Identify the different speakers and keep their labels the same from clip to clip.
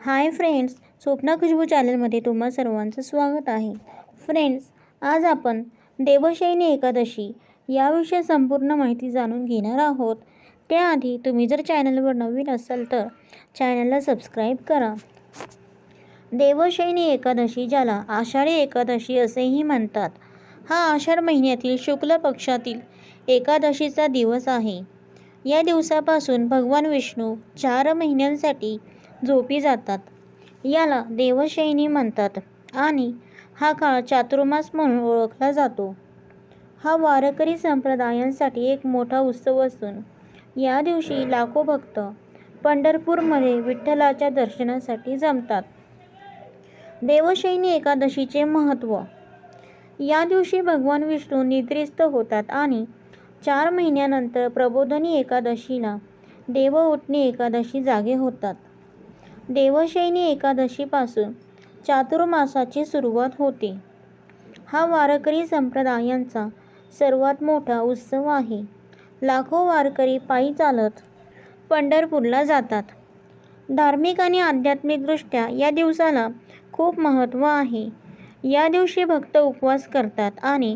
Speaker 1: Hi friends Swapna Khushboo चॅनलमध्ये तुम्हा सर्वांचं स्वागत आहे. फ्रेंड्स आज आपण देवशयनी एकादशी याविषयी संपूर्ण माहिती जाणून घेणार आहोत. त्याआधी तुम्ही जर चॅनलवर नवीन असाल तर चॅनलला सबस्क्राईब करा. देवशयनी एकादशी ज्याला आषाढी एकादशी असेही म्हणतात हा आषाढ महिन्यातील शुक्ल पक्षातील एकादशीचा दिवस आहे. या दिवसापासून भगवान विष्णू चार महिन्यांसाठी झोपी जातात. याला देवशयनी म्हणतात आणि हा काळ चातुर्मास म्हणून ओळखला जातो. हा वारकरी संप्रदायांसाठी एक मोठा उत्सव असून या दिवशी लाखो भक्त पंढरपूरमध्ये विठ्ठलाच्या दर्शनासाठी जमतात. देवशयनी एकादशीचे महत्त्व. या दिवशी भगवान विष्णू निद्रिस्त होतात आणि चार महिन्यानंतर प्रबोधनी एकादशीला देव उठणी एकादशी जागे होतात. देवशयनी एकादशीपासून चातुर्मासाची सुरुवात होते. हा वारकरी संप्रदायांचा सर्वात मोठा उत्सव आहे. लाखो वारकरी पायी चालत पंढरपूरला जातात. धार्मिक आणि आध्यात्मिकदृष्ट्या या दिवसाला खूप महत्त्व आहे. या दिवशी भक्त उपवास करतात आणि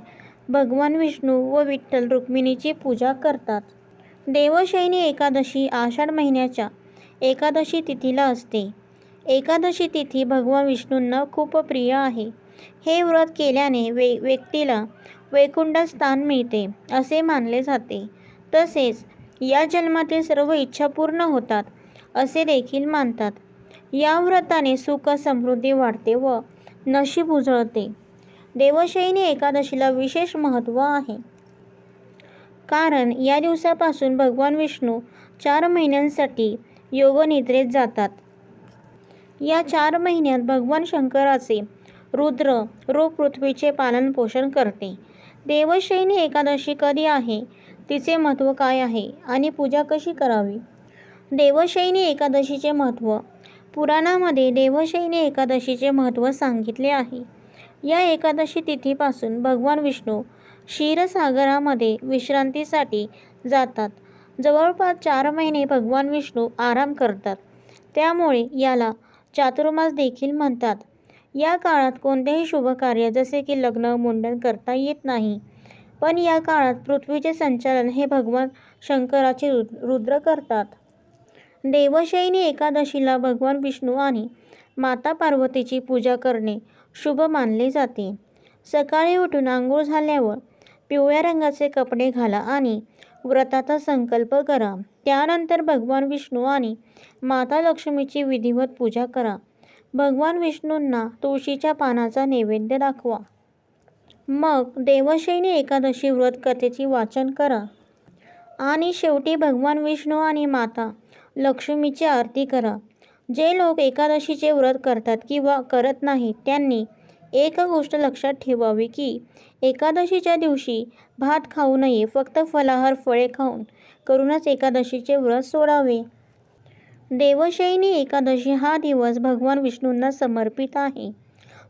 Speaker 1: भगवान विष्णू व विठ्ठल रुक्मिणीची पूजा करतात. देवशयनी एकादशी आषाढ महिन्याच्या एकादशी तिथीला असते. एकादशी तिथी भगवान विष्णूंना खूप प्रिय आहे. हे व्रत केल्याने वे व्यक्तीला वैकुंठ स्थान मिळते असे मानले जाते. तसेच या जन्मातील सर्व इच्छा पूर्ण होतात असे देखील मानतात. या व्रताने सुख समृद्धी वाढते व नशीब उजळते. देवशयनी एकादशीला विशेष महत्त्व आहे. कारण या दिवसापासून भगवान विष्णू चार महिन्यांसाठी योगनिद्रेत जातात. या चार महिन्यात भगवान शंकराचे रुद्र रूप पृथ्वीचे पालन पोषण करते. देवशयनी एकादशी कधी आहे? तिचे महत्त्व काय आहे? आणि पूजा कशी करावी? देवशयनी एकादशीचे महत्त्व. पुराणामध्ये देवशयनी एकादशीचे महत्त्व सांगितले आहे. या एकादशी तिथीपासून भगवान विष्णू क्षीरसागरामध्ये विश्रांतीसाठी जातात. जवळपास चार महिने भगवान विष्णू आराम करतात. त्यामुळे याला चातुर्मास देखील म्हणतात. या काळात कोणतेही शुभ कार्य जसे की लग्न मुंडन करता येत नाही. पण या काळात पृथ्वीचे संचालन हे भगवान शंकराचे रुद्र करतात. देवशयनी एकादशीला भगवान विष्णू आणि माता पार्वतीची पूजा करणे शुभ मानले जाते. सकाळी उठून आंघोळ झाल्यावर पिवळ्या रंगाचे कपडे घाला आणि व्रताचा संकल्प करा. त्यानंतर भगवान विष्णू आणि माता लक्ष्मीची विधिवत पूजा करा. भगवान विष्णूंना तुळशीच्या पानाचा नैवेद्य दाखवा. मग देवशयनी एकादशी व्रत कथेची वाचन करा. आणि शेवटी भगवान विष्णू आणि माता लक्ष्मीची आरती करा. जे लोक एकादशीचे व्रत करतात किंवा करत नाहीत त्यांनी एक गोष्ट लक्षात ठेवावी की एकादशीच्या दिवशी भात खाऊ नये फक्त फलाहार फळे खाऊन करूनच एकादशीचे व्रत सोडावे. देवशयनी एकादशी हा दिवस भगवान विष्णूंना समर्पित आहे.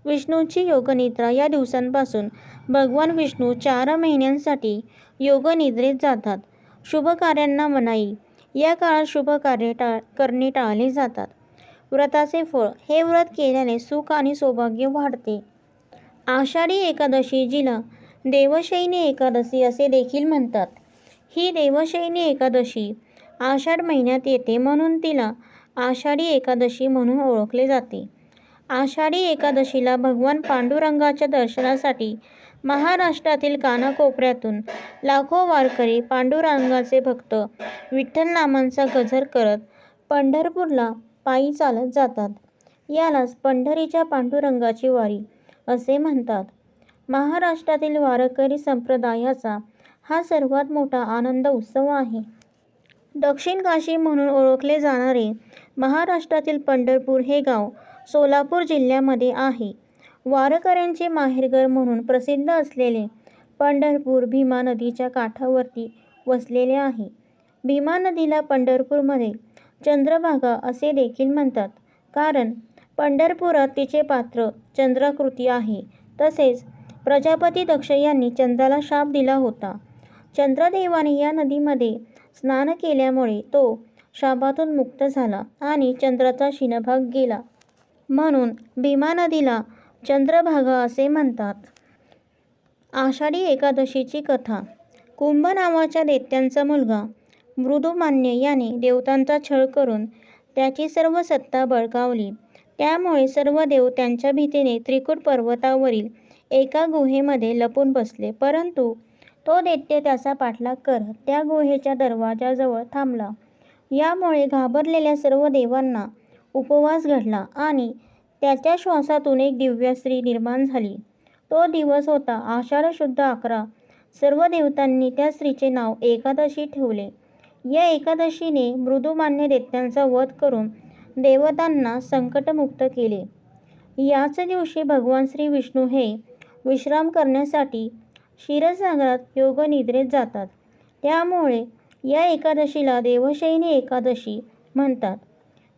Speaker 1: विष्णूंची योगनिद्रा या दिवसांपासून भगवान विष्णू चार महिन्यांसाठी योगनिद्रेत जातात. शुभ कार्यांना मनाई या काळात शुभ कार्य टाळ करणे टाळले जातात. व्रताचे फळ हे व्रत केल्याने सुख आणि सौभाग्य वाढते. आषाढी एकादशी जिला देवशयनी एकादशी असे देखील म्हणतात. ही देवशयनी एकादशी आषाढ महिन्यात येते म्हणून तिला आषाढी एकादशी म्हणून ओळखले जाते. आषाढी एकादशीला भगवान पांडुरंगाच्या दर्शनासाठी महाराष्ट्रातील कानाकोपऱ्यातून लाखो वारकरी पांडुरंगाचे भक्त विठ्ठल नामांचा गजर करत पंढरपूरला पायी चालत जातात. यालाच पंढरीच्या पांडुरंगाची वारी असे म्हणतात. महाराष्ट्रातील वारकरी संप्रदायाचा हा सर्वात मोठा आनंद उत्सव आहे. दक्षिण काशी म्हणून ओळखले जाणारे महाराष्ट्रातील पंढरपूर हे गाव सोलापूर जिल्ह्यामध्ये आहे. वारकऱ्यांचे माहेरघर म्हणून प्रसिद्ध असलेले पंढरपूर भीमा नदीच्या काठावरती वसलेले आहे. भीमा नदीला पंढरपूरमध्ये चंद्रभागा असे देखील म्हणतात. कारण पंढरपुरात तिचे पात्र चंद्राकृती आहे तसेच प्रजापती दक्ष यांनी चंद्राला शाप दिला होता चंद्रदेवाने या नदीमध्ये स्नान केल्यामुळे तो शापातून मुक्त झाला आणि चंद्राचा क्षीणभाग गेला. म्हणून भीमा नदीला चंद्रभागा असे म्हणतात. आषाढी एकादशीची कथा कुंभ नावाच्या दैत्याचा मुलगा मृदुमान्य याने देवतांचा छळ करून त्याची सर्व सत्ता बळकावली. त्यामुळे सर्व देव त्यांच्या भीतीने त्रिकूट पर्वतावरील एका गुहेमध्ये लपून बसले. परंतु तो दैत्य त्याचा पाठलाग करत त्या गुहेच्या दरवाजाजवळ थांबला. यामुळे घाबरलेल्या सर्व देवांना उपवास घडला आणि त्याच्या श्वासातून एक दिव्य स्त्री निर्माण झाली. तो दिवस होता आषाढ शुद्ध अकरा. सर्व देवतांनी त्या स्त्रीचे नाव एकादशी ठेवले. या एकादशीने मृदुमान्य दैत्याचा वध करून देवतांना संकटमुक्त केले. याच दिवशी भगवान श्री विष्णू हे विश्राम करण्यासाठी क्षीरसागरात योगनिद्रेत जातात. त्यामुळे या एकादशीला देवशयनी एकादशी म्हणतात.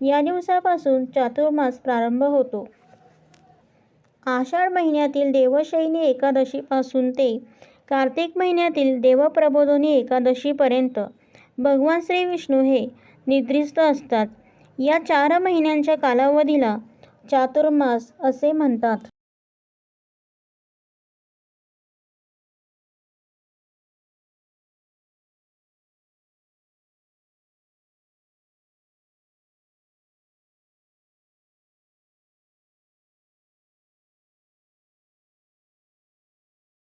Speaker 1: या दिवसापासून चातुर्मास प्रारंभ होतो. आषाढ महिन्यातील देवशयनी एकादशीपासून ते कार्तिक महिन्यातील देवप्रबोधनी एकादशीपर्यंत भगवान श्री विष्णू हे निद्रिस्त असतात. या चार महिन्यांच्या कालावधीला चातुर्मास असे म्हणतात.